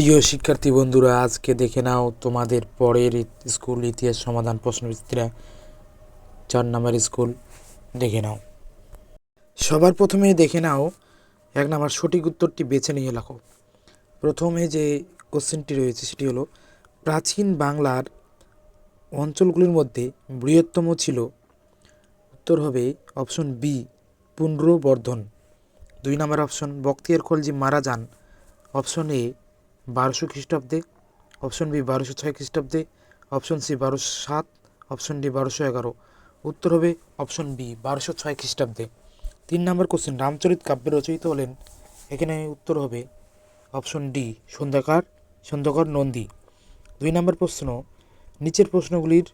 প্রিয় শিক্ষার্থী বন্ধুরা, আজকে দেখে নাও তোমাদের পরের স্কুল ইতিহাস সমাধান প্রশ্নবিচিত্রা চার নম্বর স্কুল। দেখে নাও। সবার প্রথমে দেখে নাও, এক নম্বর সঠিক উত্তরটি বেছে নিয়ে লেখো। প্রথমে যে কোশ্চেনটি রয়েছে সেটি হলো, প্রাচীন বাংলার অঞ্চলগুলির মধ্যে বৃহত্তম ছিল। উত্তর হবে অপশন বি পুনর্বর্ধন। দুই নম্বর অপশন বক্তিয়ার খলজি মারা যান। অপশন এ বারোশো খ্রিস্টাব্দে, অপশন বি বারোশো ছয় খ্রিস্টাব্দে, অপশন সি বারোশো সাত, অপশন ডি বারোশো এগারো। উত্তর হবে অপশন বি বারোশো ছয় খ্রিস্টাব্দে। তিন নম্বর কোশ্চেন রামচরিত কাব্যে রচয়িতা হলেন, এখানে উত্তর হবে অপশন ডি সন্ধ্যাকার, সন্ধ্যাকর নন্দী। দুই নম্বর প্রশ্ন, নিচের প্রশ্নগুলির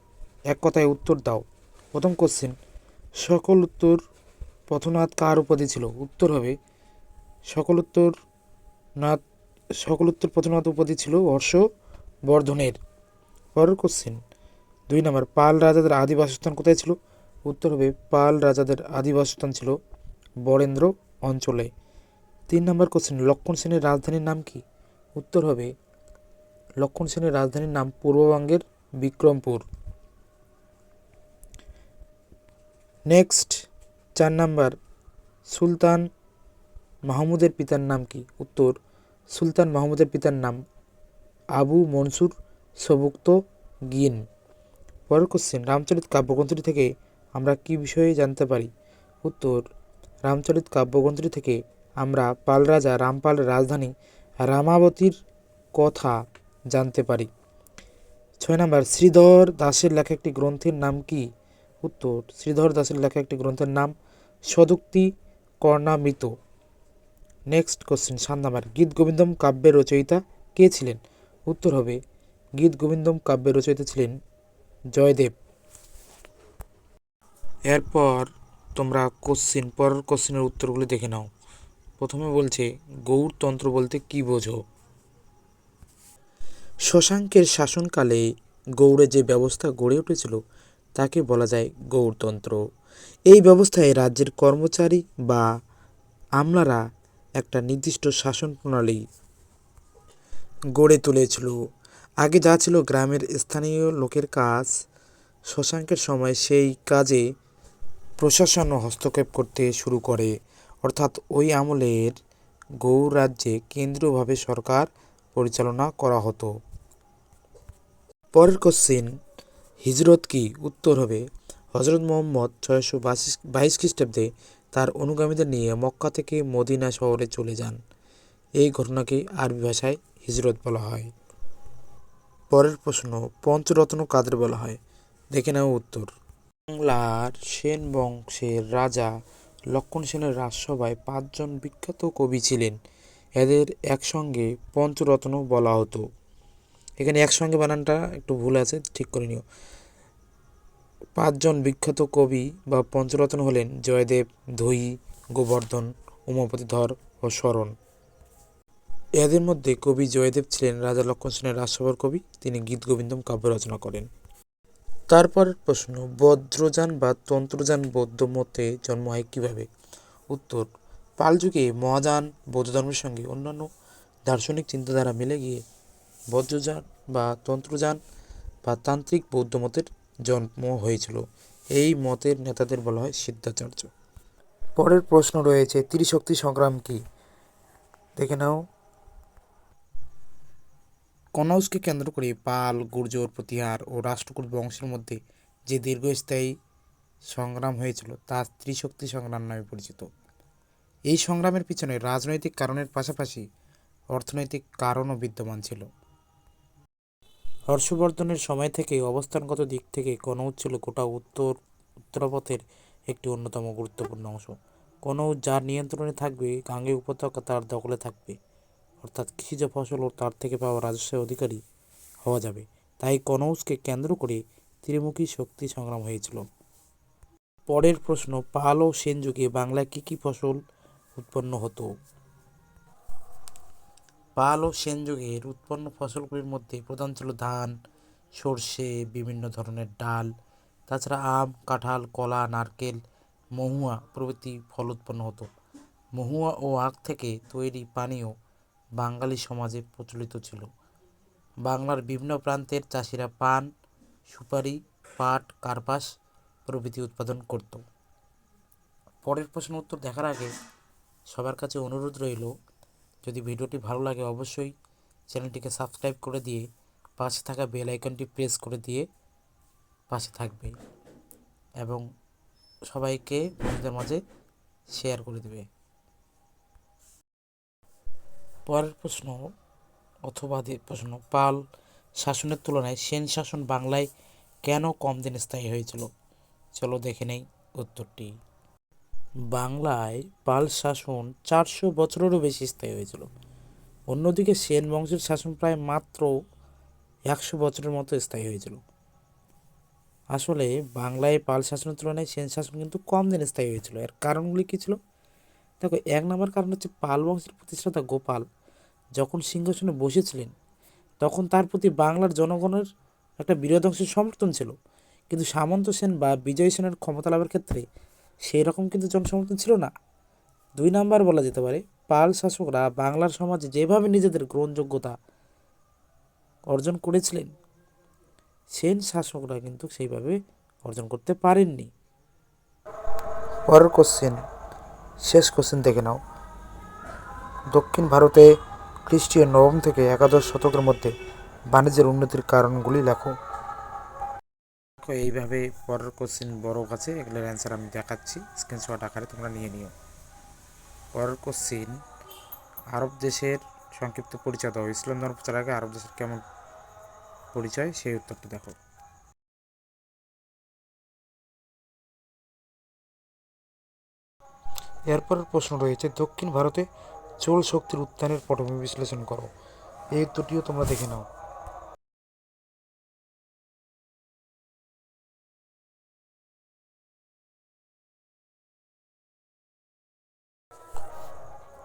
এক কথায় উত্তর দাও। প্রথম কোশ্চেন সকল উত্তর পথনাথ কার উপাধি ছিল? উত্তর হবে, সকল উত্তর নাথ সকল উত্তর পথনাথ উপাধি ছিল হর্ষ বর্ধনের। পরের কোশ্চেন দুই নম্বর, পাল রাজাদের আদি বাসস্থান কোথায় ছিল? উত্তর হবে, পাল রাজাদের আদি বাসস্থান ছিল বরেন্দ্র অঞ্চলে। তিন নম্বর কোশ্চেন লক্ষণ সেনের রাজধানীর নাম কি? উত্তর হবে, লক্ষণ সেনের রাজধানীর নাম পূর্ববঙ্গের বিক্রমপুর। নেক্সট চার নাম্বার, সুলতান মাহমুদের পিতার নাম কি? উত্তর সুলতান মাহমুদের পিতার নাম আবু মনসুর সবুক্ত গিন। পরের কোশ্চেন রামচরিত কাব্যগ্রন্থটি থেকে আমরা কি বিষয়ে জানতে পারি? উত্তর, রামচরিত কাব্যগ্রন্থটি থেকে আমরা পাল রাজা রামপালের রাজধানী রামাবতীর কথা জানতে পারি। ছয় নম্বর, শ্রীধর দাসের লেখা একটি গ্রন্থের নাম কি? উত্তর, শ্রীধর দাসের লেখা একটি গ্রন্থের নাম সদুক্তি কর্ণামৃত। নেক্সট কোশ্চেন সাত নাম্বার গীত গোবিন্দম কাব্যের রচয়িতা কে ছিলেন? উত্তর হবে গীত গোবিন্দম কাব্যের রচয়িতা ছিলেন জয়দেব এরপর তোমরা কোশ্চিন পরের কোশ্চিনের উত্তরগুলি দেখে নাও। প্রথমে বলছে গৌড়তন্ত্র বলতে কি বোঝো? শশাঙ্কের শাসনকালে গৌড়ে যে ব্যবস্থা গড়ে উঠেছিল, তাকে বলা যায় গৌড়তন্ত্র। এই ব্যবস্থায় রাজ্যের কর্মচারী বা আমলারা একটা নির্দিষ্ট শাসন প্রণালী গড়ে তুলেছিল। আগে যা ছিল গ্রামের স্থানীয় লোকের কাজ, শশাঙ্কের সময় সেই কাজে প্রশাসন হস্তক্ষেপ করতে শুরু করে। অর্থাৎ ওই আমলের গৌড় রাজ্যে কেন্দ্রীয়ভাবে সরকার পরিচালনা করা হতো। পরের কোশ্চিন হিজরত কি? উত্তর হবে হজরত মোহাম্মদ ছয়শো বাইশ খ্রিস্টাব্দে তার অনুগামীদের নিয়ে মক্কা থেকে মদিনা শহরে চলে যান। এই ঘটনাকে আরবি ভাষায় হিজরত বলা হয়। পরের প্রশ্ন, পঞ্চরত্ন কাদের বলা হয়? দেখে নাও উত্তর। বাংলার সেন বংশের রাজা লক্ষণ সেনের রাজসভায় পাঁচজন বিখ্যাত কবি ছিলেন। এদের একসঙ্গে পঞ্চরত্ন বলা হতো। এখানে একসঙ্গে বানানটা একটু ভুল আছে, ঠিক করে নিও। পাঁচজন বিখ্যাত কবি বা পঞ্চরত্ন হলেন জয়দেব ধৈ গোবর্ধন, উমাপতি ধর ও শরণ। এদের মধ্যে কবি জয়দেব ছিলেন রাজা লক্ষণ সেনের রাজসভার কবি, তিনি গীত গোবিন্দম কাব্য রচনা করেন। তারপরের প্রশ্ন, বজ্রযান বা তন্ত্রযান বৌদ্ধ মতে জন্ম হয় কীভাবে? উত্তর, পাল যুগে মহাযান বৌদ্ধ ধর্মের সঙ্গে অন্যান্য দার্শনিক চিন্তাধারা মিলে গিয়ে বজ্রযান বা তন্ত্রযান বা তান্ত্রিক বৌদ্ধ মতের জন্ম হয়েছিল। এই মতের নেতাদের বলা হয় সিদ্ধাচার্য। পরের প্রশ্ন রয়েছে ত্রিশক্তি সংগ্রাম কি? দেখে নাও। কনৌজকে কেন্দ্র করে পাল গুর্জর প্রতিহার ও রাষ্ট্রকূট বংশের মধ্যে যে দীর্ঘস্থায়ী সংগ্রাম হয়েছিল তা ত্রিশক্তি সংগ্রাম নামে পরিচিত। এই সংগ্রামের পিছনে রাজনৈতিক কারণের পাশাপাশি অর্থনৈতিক কারণও বিদ্যমান ছিল। হর্ষবর্ধনের সময় থেকে অবস্থানগত দিক থেকে কনৌজ ছিল গোটা উত্তর, উত্তরাপথের একটি অন্যতম গুরুত্বপূর্ণ অংশ। কনৌজ যার নিয়ন্ত্রণে থাকবে গাঙ্গে উপত্যকা তার দখলে থাকবে। অর্থাৎ কৃষিজ ফসল ও তার থেকে পাওয়া রাজস্বের অধিকারী হওয়া যাবে। তাই কনৌজকে কেন্দ্র করে ত্রিমুখী শক্তি সংগ্রাম হয়েছিল। পরের প্রশ্ন, পাল ও সেন যুগে বাংলায় কী কী ফসল উৎপন্ন হতো? পাল ও সেন যুগের উৎপন্ন ফসলগুলির মধ্যে প্রধান ছিল ধান, সর্ষে, বিভিন্ন ধরনের ডাল, তাছাড়া আম, কাঁঠাল, কলা, নারকেল, মহুয়া প্রভৃতি ফল উৎপন্ন হতো। মহুয়া ও আখ থেকে তৈরি পানীয় বাঙালি সমাজে প্রচলিত ছিল। বাংলার বিভিন্ন প্রান্তের চাষিরা পান, সুপারি, পাট, কার্পাস প্রভৃতি উৎপাদন করত। পরের প্রশ্ন উত্তর দেখার আগে সবার কাছে অনুরোধ রইল যদি ভিডিওটি ভালো লাগে অবশ্যই চ্যানেলটিকে সাবস্ক্রাইব করে দিয়ে পাশে থাকা বেল আইকনটি প্রেস করে দিয়ে পাশে থাকবে এবং সবাইকে বন্ধুদের মাঝে শেয়ার করে দেবে। পরের প্রশ্ন অথবা প্রশ্ন, পাল শাসনের তুলনায় সেন শাসন বাংলায় কেন কম দিন স্থায়ী হয়েছিল? চলো দেখে নেই উত্তরটি। বাংলায় পাল শাসন চারশো বছরেরও বেশি স্থায়ী হয়েছিল। অন্যদিকে সেন বংশের শাসন প্রায় মাত্র একশো বছরের মতো স্থায়ী হয়েছিল। আসলে বাংলায় পাল শাসনের তুলনায় সেন শাসন কিন্তু কম দিন স্থায়ী হয়েছিল। এর কারণগুলি কী ছিল? দেখো, এক নম্বর কারণ হচ্ছে পাল বংশের প্রতিষ্ঠাতা গোপাল যখন সিংহাসনে বসেছিলেন, তখন তার প্রতি বাংলার জনগণের একটা বিরোধ অংশের সমর্থন ছিল। কিন্তু সামন্ত সেন বা বিজয় সেনের ক্ষমতা লাভের ক্ষেত্রে সেই রকম কিন্তু জনসমর্থন ছিল না। দুই নাম্বার বলা যেতে পারে, পাল শাসকরা বাংলার সমাজে যেভাবে নিজেদের গ্রহণযোগ্যতা অর্জন করেছিলেন, সেন শাসকরা কিন্তু সেইভাবে অর্জন করতে পারেননি। পরের কোশ্চেন শেষ কোশ্চেন দেখে নাও। দক্ষিণ ভারতে খ্রিস্টীয় নবম থেকে একাদশ শতকের মধ্যে বাণিজ্যের উন্নতির কারণগুলি লেখো। এইভাবে পরের কোশ্চেন বড় আছে এগুলোর অ্যান্সার আমি দেখাচ্ছি। স্ক্রিনশট আকারে তোমরা নিয়ে নিও। পরের কোশ্চেন আরব দেশের সংক্ষিপ্ত পরিচয় দাও। ইসলাম ধর্ম প্রচার আগে আরব দেশের কেমন পরিচয়, সেই উত্তরটি দেখো। এরপরের প্রশ্ন রয়েছে, দক্ষিণ ভারতে চোল শক্তির উত্থানের পটভূমি বিশ্লেষণ করো। এই উত্তরটিও তোমরা দেখে নাও।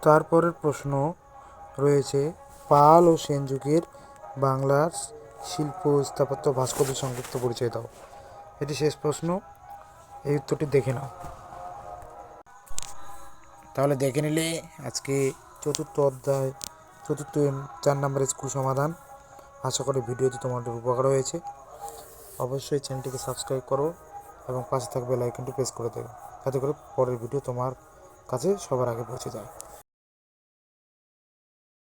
তারপরের প্রশ্ন রয়েছে, পাল ও সেন যুগের বাংলার শিল্প স্থাপত্য ভাস্কর্য সংক্ষিপ্ত পরিচয় দাও। এটি শেষ প্রশ্ন। এই উত্তরটি দেখে নাও। তাহলে দেখে নিলে আজকে চতুর্থ অধ্যায়, চতুর্থ চার নম্বরের স্কুল সমাধান। আশা করি ভিডিওটি তোমাদের উপকার হয়েছে। অবশ্যই চ্যানেলটিকে সাবস্ক্রাইব করো এবং পাশে থাকবে লাইকনটি প্রেস করে দেবে। যাতে করে পরের ভিডিও তোমার কাছে সবার আগে পৌঁছে যায়।